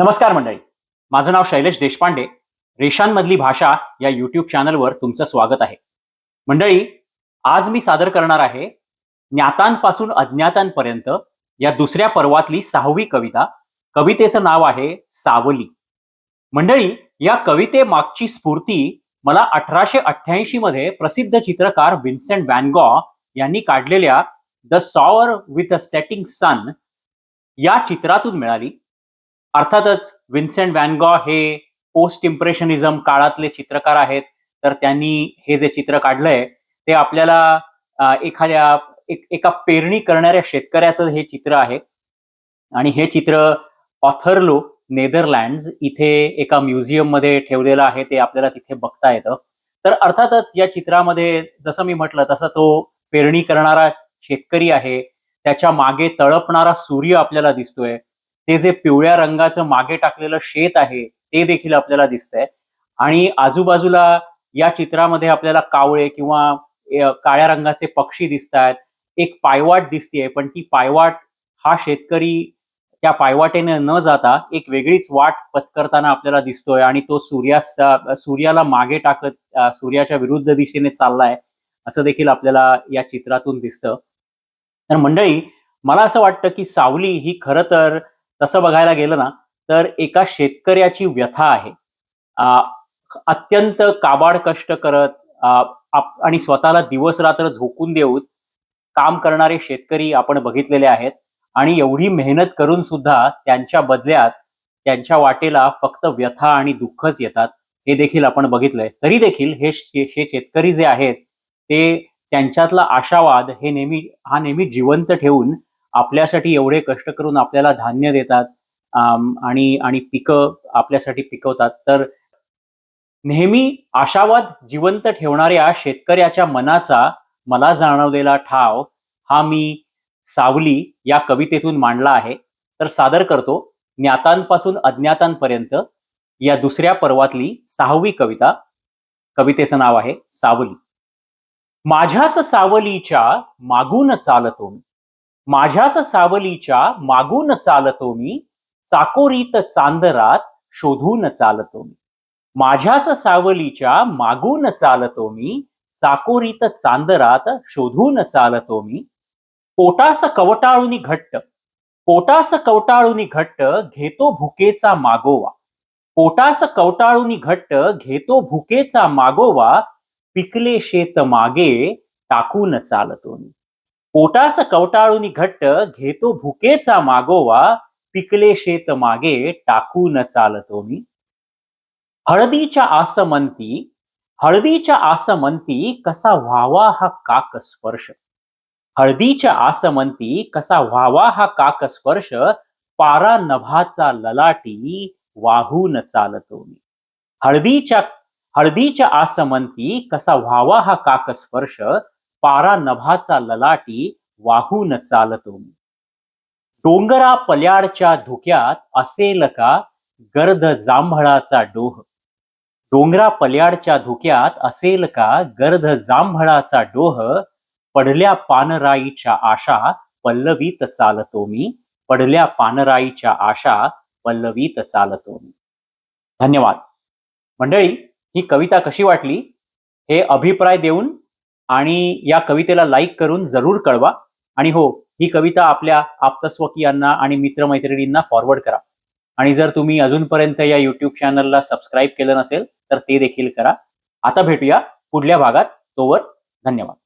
नमस्कार मंडळी. माझं नाव शैलेश देशपांडे. रेषांमधली भाषा या युट्यूब चॅनलवर तुमचं स्वागत आहे. मंडळी आज मी सादर करणार आहे ज्ञातांपासून अज्ञातांपर्यंत या दुसऱ्या पर्वातली सहावी कविता. कवितेचं नाव आहे सावली. मंडळी या कवितेमागची स्फूर्ती मला अठराशे अठ्ठ्याऐंशी मध्ये प्रसिद्ध चित्रकार विन्सेंट वॅनगॉ यांनी काढलेल्या the sower with a setting sun या चित्रातून मिळाली. अर्थातच विन्सेंट वॅनगॉ हे पोस्ट इम्प्रेशनिझम काळातले चित्रकार आहेत. तर त्यांनी हे जे चित्र काढलंय ते आपल्याला एखाद्या एक, एका पेरणी करणाऱ्या शेतकऱ्याचं हे चित्र आहे. आणि हे चित्र ऑथरलो नेदरलँड्स इथे एका म्युझियममध्ये ठेवलेलं आहे ते आपल्याला तिथे बघता येतं. तर अर्थातच या चित्रामध्ये जसं मी म्हटलं तसं तो पेरणी करणारा शेतकरी आहे. त्याच्यामागे तळपणारा सूर्य आपल्याला दिसतोय. ते जे पिवळ्या रंगाचं मागे टाकलेलं शेत आहे ते देखील आपल्याला दिसतंय. आणि आजूबाजूला या चित्रामध्ये आपल्याला कावळे किंवा काळ्या रंगाचे पक्षी दिसत आहेत एक पायवाट दिसतीये पण ती पायवाट हा शेतकरी त्या पायवाटेने न जाता एक वेगळीच वाट पत्करताना आपल्याला दिसतोय आणि तो सूर्यास्त सूर्याला मागे टाकत सूर्याच्या विरुद्ध दिशेने चाललाय असं देखील आपल्याला या चित्रातून दिसतं. तर मंडळी मला असं वाटतं की सावली ही खरं तर तसं बघायला गेलं ना तर एका शेतकऱ्याची व्यथा आहे. अत्यंत काबाड कष्ट करत आणि स्वतःला दिवस रात्र झोकून देऊन काम करणारे शेतकरी आपण बघितलेले आहेत. आणि एवढी मेहनत करून सुद्धा त्यांच्या बदल्यात त्यांच्या वाटेला फक्त व्यथा आणि दुःखच येतात हे देखील आपण बघितलंय. तरी देखील हे हे शेतकरी जे आहेत ते त्यांच्यातला आशावाद हे नेहमी हा नेहमी जिवंत ठेवून आपल्यासाठी एवढे कष्ट करून आपल्याला धान्य देतात आणि आणि पिकं आपल्यासाठी पिकवतात. तर नेहमी आशावाद जिवंत ठेवणाऱ्या शेतकऱ्याच्या मनाचा मला जाणवलेला ठाव हा मी सावली या कवितेतून मांडला आहे. तर सादर करतो ज्ञातांपासून अज्ञातांपर्यंत या दुसऱ्या पर्वातली सहावी कविता. कवितेचं नाव आहे सावली. माझ्याच सावलीच्या मागून चालतो मी माझ्याच सावलीच्या मागून चालतो मी चाकोरीत चांदरात शोधून चालतो मी. माझ्याच सावलीच्या मागून चालतो मी चाकोरीत चांदरात शोधून चालतो मी. पोटास कवटाळूनी घट्ट पोटास कवटाळूनी घट्ट घेतो भुकेचा मागोवा. पोटास कवटाळूनी घट्ट घेतो भुकेचा मागोवा पिकले शेत मागे टाकून चालतो मी. पोटास कवटाळूनी घट्ट घेतो भुकेचा मागोवा पिकले शेत मागे टाकून चालतो मी. हळदीच्या आसमंती हळदीच्या आसमंती कसा व्हावा हा काक स्पर्श. हळदीच्या आसमंती कसा व्हावा हा काक स्पर्श पारा नभाचा ललाटी वाहून चालतो मी. हळदीच्या हळदीच्या आसमंती कसा व्हावा हा काक स्पर्श पारा नभाचा ललाटी वाहून चालतो. मी डोंगरा पल्याडच्या धुक्यात असेल का गर्द जांभळाचा डोह? डोंगरा पल्याडच्या धुक्यात असेल का गर्द जांभळाचा डोह? पडल्या पानराईच्या आशा पल्लवीत चालतो मी. पडल्या पानराईच्या आशा पल्लवीत चालतो मी. धन्यवाद. मंडळी ही कविता कशी वाटली? हे अभिप्राय देऊन आणि या कवितेला लाईक करून जरूर कळवा. आणि हो ही कविता आपल्या आप्तस्वकीयांना आणि मित्रमैत्रिणींना फॉरवर्ड करा. आणि जर तुम्ही अजूनपर्यंत या युट्यूब चॅनलला सबस्क्राईब केलं नसेल तर ते देखील करा. आता भेटूया पुढल्या भागात. तोवर धन्यवाद.